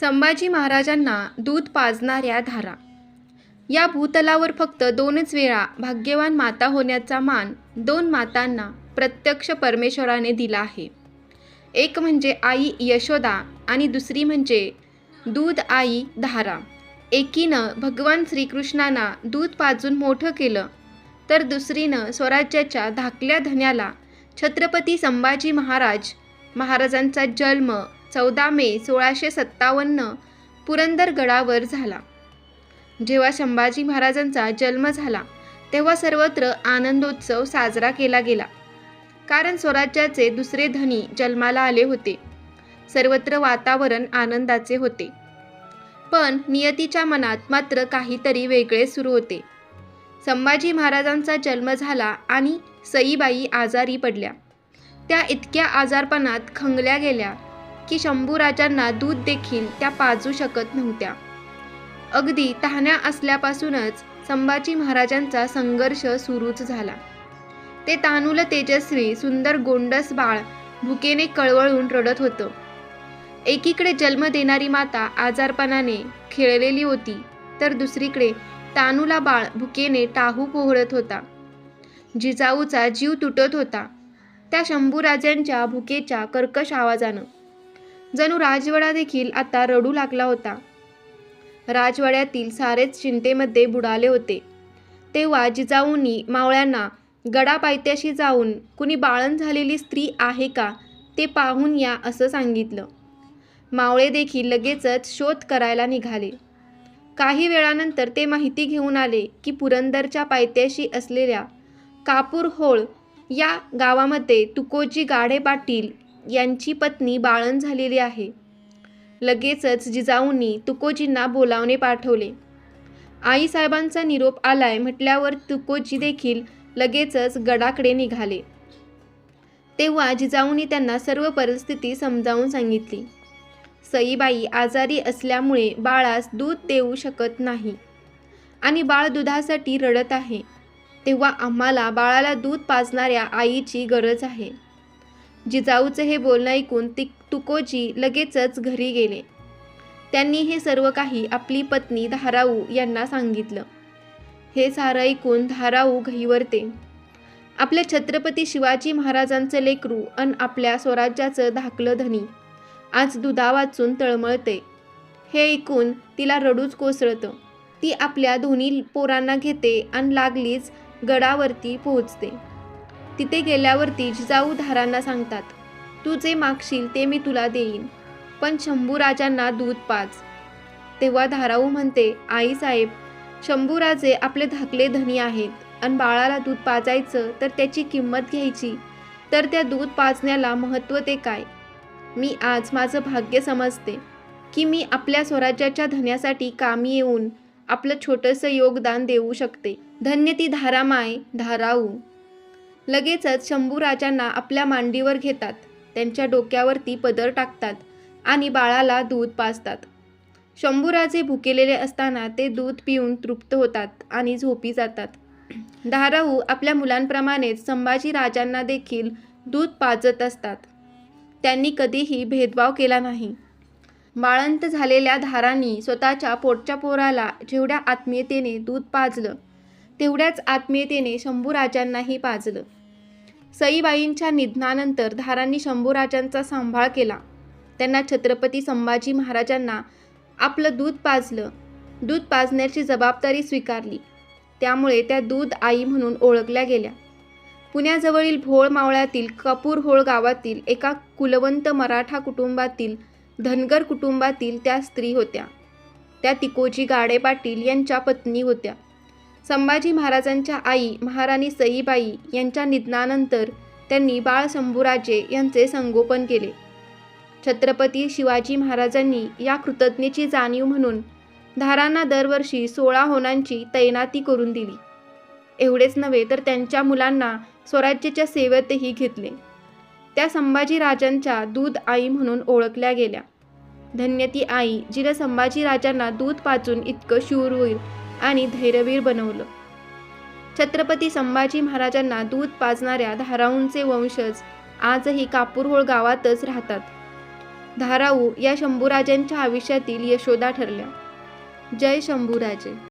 संभाजी महाराजांना दूध पाजणाऱ्या धारा. या भूतलावर फक्त दोनच वेळा भाग्यवान माता होण्याचा मान दोन मातांना प्रत्यक्ष परमेश्वराने दिला आहे. एक म्हणजे आई यशोदा आणि दुसरी म्हणजे दूध आई धारा. एकीनं भगवान श्रीकृष्णांना दूध पाजून मोठं केलं तर दुसरीनं स्वराज्याच्या धाकल्या धन्याला छत्रपती संभाजी महाराज महाराजांचा जन्म चौदा मे सोळाशे सत्तावन्न पुरंदरगडावर झाला. जेव्हा संभाजी महाराजांचा जन्म झाला तेव्हा सर्वत्र आनंदोत्सव साजरा केला गेला. कारण स्वराज्याचे दुसरे धनी जन्माला आले होते. सर्वत्र वातावरण आनंदाचे होते. पण नियतीच्या मनात मात्र काहीतरी वेगळे सुरू होते. संभाजी महाराजांचा जन्म झाला आणि सईबाई आजारी पडल्या. त्या इतक्या आजारपणात खंगल्या गेल्या की शंभूराजांना दूध देखील त्या पाजू शकत नव्हत्या. अगदी तहान्या असल्यापासूनच संभाजी महाराजांचा संघर्ष सुरूच झाला. ते तानुल तेजस्वी सुंदर गोंडस बाळ भुकेने कळवळून रडत होतं. एकीकडे जन्म देणारी माता आजारपणाने खेळलेली होती तर दुसरीकडे तानुला बाळ भुकेने टाहू पोहळत होता. जिजाऊचा जीव तुटत होता. त्या शंभूराजांच्या भुकेच्या कर्कश आवाजानं जणू राजवाडा देखील आता रडू लागला होता. राजवाड्यातील सारेच चिंतेमध्ये बुडाले होते. तेव्हा जिजाऊंनी मावळ्यांना गडापायत्याशी जाऊन कुणी बाळण झालेली स्त्री आहे का? ते पाहून या असं सांगितलं. मावळे देखील लगेचच शोध करायला निघाले. काही वेळानंतर ते माहिती घेऊन आले की पुरंदरच्या पायथ्याशी असलेल्या कापूर होळ या गावामध्ये तुकोजी गाढे पाटील यांची पत्नी बाळण झालेली आहे. लगेचच जिजाऊंनी तुकोजींना बोलावणे पाठवले. आईसाहेबांचा निरोप आलाय म्हटल्यावर तुकोजी देखील लगेचच गडाकडे निघाले. तेव्हा जिजाऊंनी त्यांना सर्व परिस्थिती समजावून सांगितली. सईबाई आजारी असल्यामुळे बाळास दूध देऊ शकत नाही आणि बाळ दुधासाठी रडत आहे. तेव्हा आम्हाला बाळाला दूध पाजणाऱ्या आईची गरज आहे. जिजाऊचं हे बोलणं ऐकून ती तुकोजी लगेचच घरी गेले. त्यांनी हे सर्व काही आपली पत्नी धाराऊ यांना सांगितलं. हे सारं ऐकून धाराऊ घहीवरते आपल्या छत्रपती शिवाजी महाराजांचं लेकरू अन आपल्या स्वराज्याचं धाकलं धनी. आज दुधा वाचून तळमळते. हे ऐकून तिला रडूच कोसळतं. ती आपल्या दोन्ही पोरांना घेते आणि लागलीच गडावरती पोहोचते. तिथे गेल्यावरती जिजाऊ धारांना सांगतात तू जे मागशील ते मी तुला देईन पण शंभूराजांना दूध पाज तेव्हा धाराऊ म्हणते आई साहेब शंभूराजे आपले धाकले धनी आहेत आणि बाळाला दूध पाजायचं तर त्याची किंमत घ्यायची तर त्या दूध पाजण्याला महत्त्व ते काय? मी आज माझं भाग्य समजते की मी आपल्या स्वराज्याच्या धन्यासाठी कामी येऊन आपलं छोटंसं योगदान देऊ शकते. धन्य ती धारामाय धाराऊ. लगेचच शंभूराजांना आपल्या मांडीवर घेतात. त्यांच्या डोक्यावरती पदर टाकतात आणि बाळाला दूध पाजतात. शंभूराजे भुकेलेले असताना ते दूध पिऊन तृप्त होतात आणि झोपी जातात. धाराऊ आपल्या मुलांप्रमाणेच संभाजी राजांना देखील दूध पाजत असतात. त्यांनी कधीही भेदभाव केला नाही. बाळंत झालेल्या धारांनी स्वतःच्या पोटच्या पोराला जेवढ्या आत्मीयतेने दूध पाजलं तेवढ्याच आत्मीयतेने शंभूराजांनाही पाजलं. सईबाईंच्या निधनानंतर धारांनी शंभूराजांचा सांभाळ केला. त्यांना छत्रपती संभाजी महाराजांना आपलं दूध पाजलं. दूध पाजण्याची जबाबदारी स्वीकारली. त्यामुळे त्या दूध आई म्हणून ओळखल्या गेल्या. पुण्याजवळील भोळ मावळ्यातील कपूरहोळ गावातील एका कुलवंत मराठा कुटुंबातील धनगर कुटुंबातील त्या स्त्री होत्या. त्या तिकोजी गाडे पाटील यांच्या पत्नी होत्या. संभाजी महाराजांच्या आई महाराणी सईबाई यांच्या निधनानंतर त्यांनी बाळ शंभूराजे यांचे संगोपन केले. छत्रपती शिवाजी महाराजांनी या कृतज्ञेची जाणीव म्हणून धारांना दरवर्षी सोळा होणांची तैनाती करून दिली. एवढेच नव्हे तर त्यांच्या मुलांना स्वराज्याच्या सेवेतही घेतले. त्या संभाजी राजांच्या दूध आई म्हणून ओळखल्या गेल्या. धन्य ती आई जिनं संभाजी राजांना दूध पाचून इतकं शूरवीर आणि धैर्यवीर बनवलं. छत्रपती संभाजी महाराजांना दूध पाजणाऱ्या धाराऊंचे वंशज आजही कापूरहोळ गावातच राहतात. धाराऊ या शंभूराजांच्या आयुष्यातील यशोदा ठरल्या. जय शंभूराजे.